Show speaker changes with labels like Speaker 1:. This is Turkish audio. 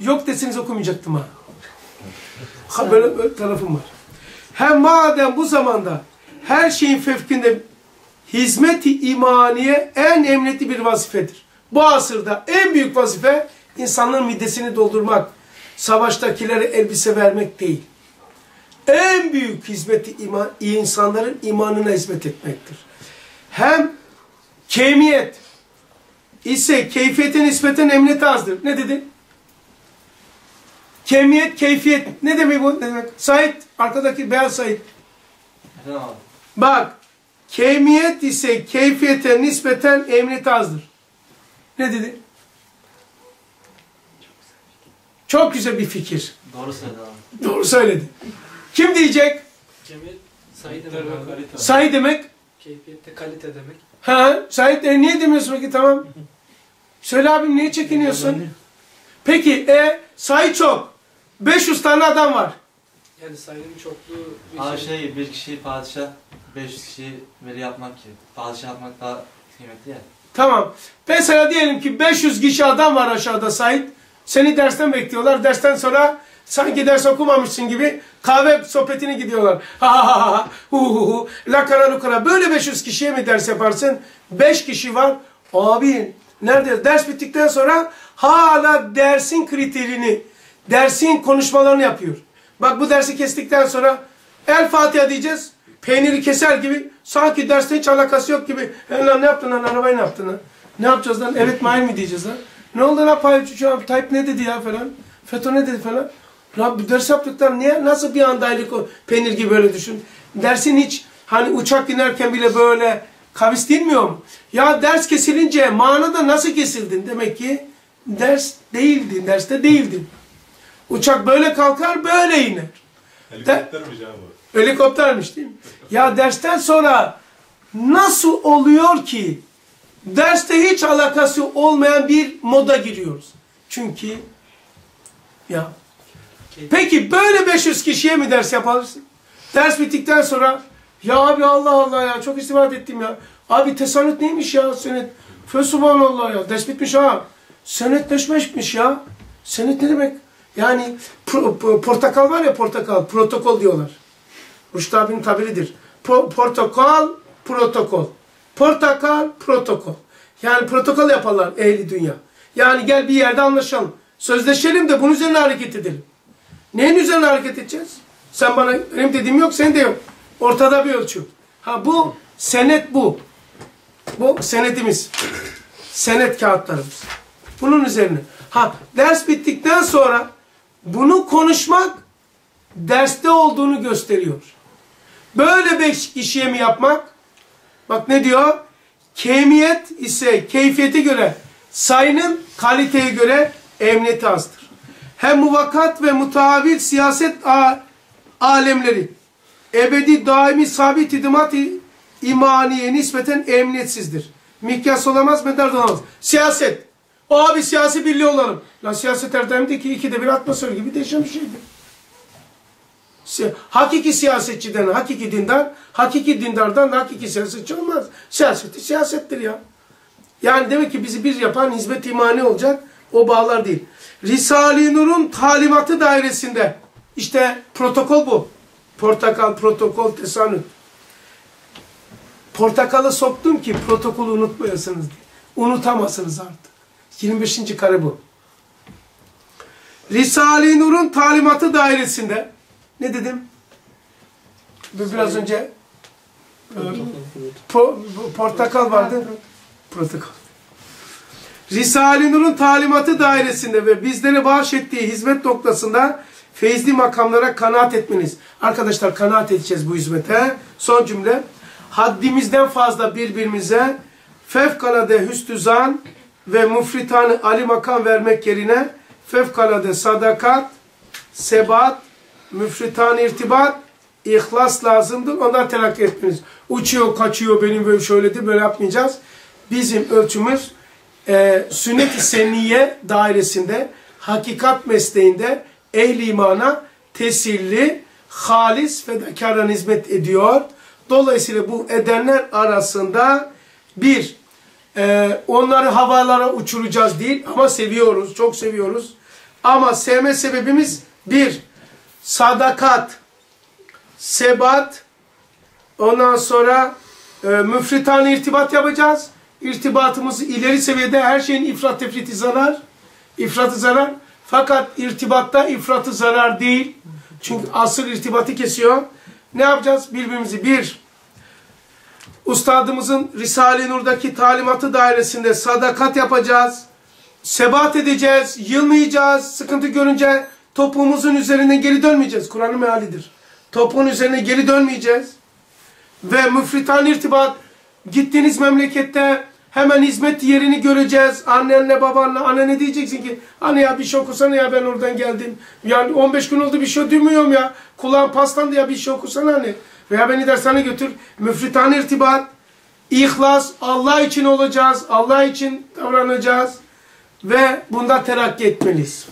Speaker 1: Yok deseniz okumayacaktım ha. ha böyle, böyle tarafım var. Hem madem bu zamanda her şeyin fevkinde hizmet-i imaniye en emniyetli bir vazifedir. Bu asırda en büyük vazife insanların midesini doldurmak, savaştakilere elbise vermek değil. En büyük hizmeti iman, insanların imanına hizmet etmektir. Hem kemiyet ise keyfiyete nispeten emniyeti azdır. Ne dedi? Kemiyet, keyfiyet. Ne demek bu? Ne demek? Said, arkadaki beyaz Said. Bak, kemiyet ise keyfiyete nispeten emniyeti azdır. Ne dedi? Çok güzel bir fikir.
Speaker 2: Doğru söyledi abi.
Speaker 1: Doğru söyledi. Kim diyecek?
Speaker 3: Cemil sayı demek abi.
Speaker 1: Say demek.
Speaker 3: Keyfiyette kalite demek.
Speaker 1: Ha, Said e, niye demiyorsun peki tamam. Söyle abim niye çekiniyorsun? Peki e sayı çok. 500 tane adam var.
Speaker 3: Yani sayının çokluğu bir
Speaker 2: Abi
Speaker 3: şey.
Speaker 2: şey bir kişi padişah, 500 kişi veli yapmak ki. Padişah yapmak daha kıymetli ya.
Speaker 1: Tamam. Mesela diyelim ki 500 kişi adam var aşağıda Said. Seni dersten bekliyorlar. Dersten sonra sanki ders okumamışsın gibi kahve sohbetine gidiyorlar. Ha ha ha ha hu hu hu lakara lukara. Böyle 500 kişiye mi ders yaparsın? 5 kişi var. Abi nerede? Ders bittikten sonra hala dersin kriterini, dersin konuşmalarını yapıyor. Bak bu dersi kestikten sonra El Fatiha diyeceğiz. Peyniri keser gibi sanki derste hiç alakası yok gibi. E lan ne yaptın lan arabayı ne yaptın lan? Ne yapacağız lan? Evet mi diyeceğiz lan? Ne oldu lan Tayyip şu an Tayyip ne dedi ya falan? FETÖ ne dedi falan? Rabbi ders yaptıktan niye nasıl bir anda o peynir gibi böyle düşün? Dersin hiç hani uçak inerken bile böyle kavis dinmiyor mu? Ya ders kesilince manada nasıl kesildin? Demek ki ders değildin, derste değildin. Uçak böyle kalkar böyle iner.
Speaker 4: Helikoptermiş abi bu.
Speaker 1: Helikoptermiş değil mi? Ya dersten sonra nasıl oluyor ki derste hiç alakası olmayan bir moda giriyoruz? Çünkü ya peki böyle 500 kişiye mi ders yaparsın? Ders bittikten sonra ya abi Allah Allah ya çok istifade ettim ya. Abi tesanüt neymiş ya senet? Fesubhanallah ya ders bitmiş ha. Senetleşmişmiş ya. Senet ne demek? Yani portakal var ya portakal protokol diyorlar. Rüştü abinin tabiridir. Po- portakal, protokol. Portakal, protokol. Yani protokol yaparlar ehli dünya. Yani gel bir yerde anlaşalım. Sözleşelim de bunun üzerine hareket edelim. Neyin üzerine hareket edeceğiz? Sen bana, benim dediğim yok, senin de yok. Ortada bir ölçü. Ha bu, senet bu. Bu senetimiz. Senet kağıtlarımız. Bunun üzerine. Ha ders bittikten sonra bunu konuşmak derste olduğunu gösteriyor. Böyle beş kişiye mi yapmak? Bak ne diyor? Kemiyet ise keyfiyete göre, sayının kaliteye göre emniyeti azdır. Hem muvakkat ve mutavil siyaset alemleri ebedi daimi sabit idimat imaniye nispeten emniyetsizdir. Mikyas olamaz, medar da olamaz. Siyaset. Abi siyasi birliği olalım. La siyaset erdemdi ki ikide bir atmosfer gibi değişen bir şeydi. Si- Hakiki siyasetçiden hakiki dindar, hakiki dindardan hakiki siyasetçi olmaz. Siyaseti siyasettir ya. Yani demek ki bizi bir yapan hizmet imani olacak, o bağlar değil. Risale-i Nur'un talimatı dairesinde, işte protokol bu. Portakal, protokol, tesanüt. Portakalı soktum ki protokolü unutmayasınız diye. Unutamazsınız artık. 25. kare bu. Risale-i Nur'un talimatı dairesinde ne dedim? Biraz önce e, po- portakal vardı. Protokol. Risale-i Nur'un talimatı dairesinde ve bizlere bahşettiği hizmet noktasında feyizli makamlara kanaat etmeniz. Arkadaşlar kanaat edeceğiz bu hizmete. Son cümle. Haddimizden fazla birbirimize fevkalade hüsnü zan ve mufritanı ali makam vermek yerine fevkalade sadakat, sebat, müfritan irtibat, ihlas lazımdır. Ondan telakki etmeniz. Uçuyor, kaçıyor, benim böyle şöyledir, böyle yapmayacağız. Bizim ölçümüz e, sünnet-i senniye dairesinde, hakikat mesleğinde ehl imana tesilli, halis, fedakarla hizmet ediyor. Dolayısıyla bu edenler arasında bir, e, onları havalara uçuracağız değil ama seviyoruz, çok seviyoruz. Ama sevme sebebimiz bir, sadakat, sebat, ondan sonra e, müfritan irtibat yapacağız. İrtibatımız ileri seviyede her şeyin ifrat tefriti zarar. İfratı zarar. Fakat irtibatta ifratı zarar değil. Çünkü asıl irtibatı kesiyor. Ne yapacağız? Birbirimizi bir, Ustadımızın Risale-i Nur'daki talimatı dairesinde sadakat yapacağız. Sebat edeceğiz, yılmayacağız. Sıkıntı görünce topuğumuzun üzerine geri dönmeyeceğiz. Kur'an'ın mealidir. Topuğun üzerine geri dönmeyeceğiz. Ve müfritan irtibat, gittiğiniz memlekette hemen hizmet yerini göreceğiz. Annenle babanla, anne ne diyeceksin ki? Anne ya bir şey okusana ya ben oradan geldim. Yani 15 gün oldu bir şey duymuyorum ya. Kulağım paslandı ya bir şey okusana anne. Veya beni dershaneye götür. Müfritan irtibat, ihlas, Allah için olacağız. Allah için davranacağız. Ve bunda terakki etmeliyiz.